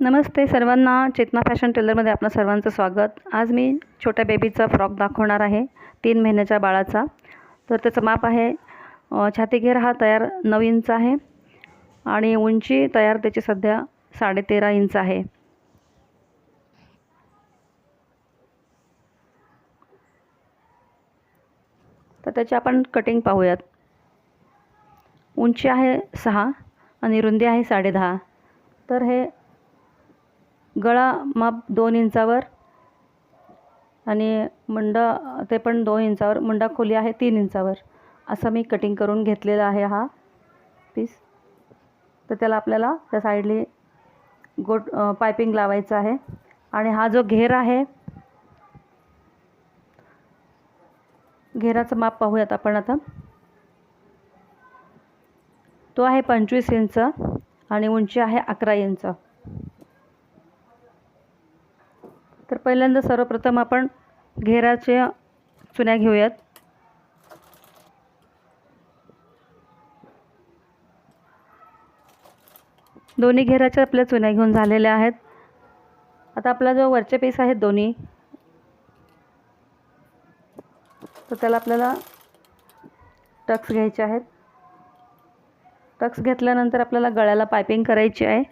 नमस्ते सर्वांना चेतना फॅशन टेलरमध्ये आपलं सर्वांचं स्वागत. आज मी छोट्या बेबीचा फ्रॉक दाखवणार आहे तीन महिन्याच्या बाळाचा. तर त्याचं माप आहे छातीघेर हा तयार नऊ इंच आहे आणि उंची तयार त्याची सध्या साडेतेरा इंच आहे. तर त्याची आपण कटिंग पाहूयात. उंची आहे सहा आणि रुंदी आहे साडेदहा. तर हे गळा माप दोन इंचावर आणि मुंडा ते पण दोन इंचावर मुंडा खोली आहे तीन इंचावर. असं मी कटिंग करून घेतलेला आहे हा पीस तर त्याला आपल्याला त्या साईडली गोट पायपिंग लावायचं आहे. आणि हा जो घेर आहे घेराचं माप पाहूयात आपण आता. तो आहे पंचवीस इंच आणि उंची आहे अकरा इंच. तर पहिल्यांदा सर्वप्रथम आपण घेराच्या चुन्या घेऊयात. दोन्ही घेराच्या आपल्या चुन्या घेऊन झालेल्या आहेत. आता आपला जो वरचे पीस आहेत दोन्ही तर त्याला आपल्याला टक्स घ्यायचे आहेत. टक्स घेतल्यानंतर आपल्याला गळ्याला पायपिंग करायची आहे.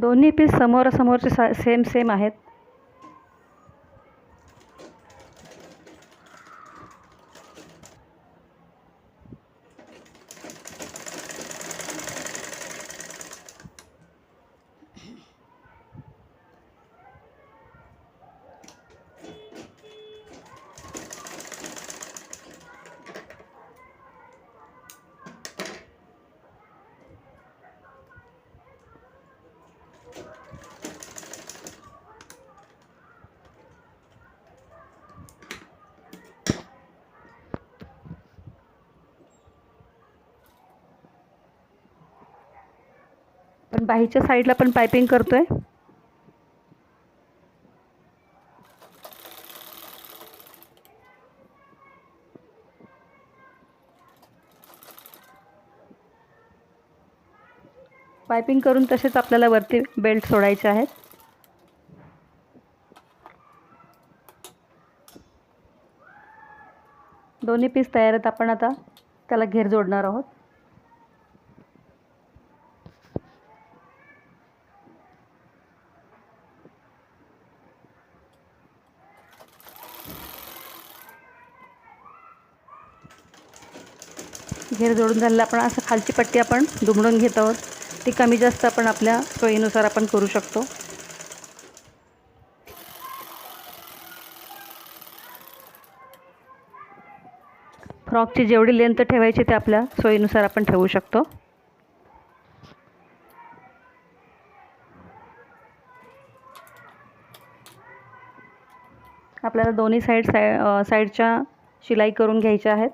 दोन्ही पीस समोरासमोरचे सा सेम सेम आहेत. पण बाहीच्या साईडला पण पायपिंग करतो आहे पायपिंग करून तसेच आपल्याला वरती बेल्ट सोडायचे आहेत. दोन्ही पीस तयार आहेत आपण आता. त्याला घेर जोडणार आहोत. घेर जोडून झालेला आपण असं खालची पट्टी आपण दुमडून घेत आहोत. ती कमी जास्त आपण आपल्या सोयीनुसार आपण करू शकतो. फ्रॉकची जेवढी लेंथ ठेवायची ते आपल्या सोयीनुसार आपण ठेवू शकतो. आपल्याला दोन्ही साईड साय साईडच्या शिलाई करून घ्यायच्या आहेत.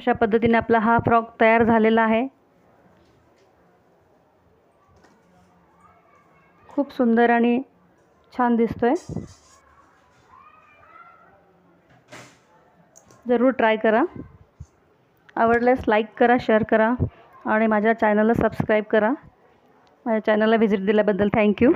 अशा पद्धतीने आपला हा फ्रॉक तयार झालेला आहे. खूप सुंदर आणि छान दिसतोय. जरूर ट्राय करा. आवडल्यास लाईक करा शेअर करा आणि माझ्या चॅनलला सबस्क्राईब करा. माझ्या चॅनलला व्हिजिट दिल्याबद्दल थँक्यू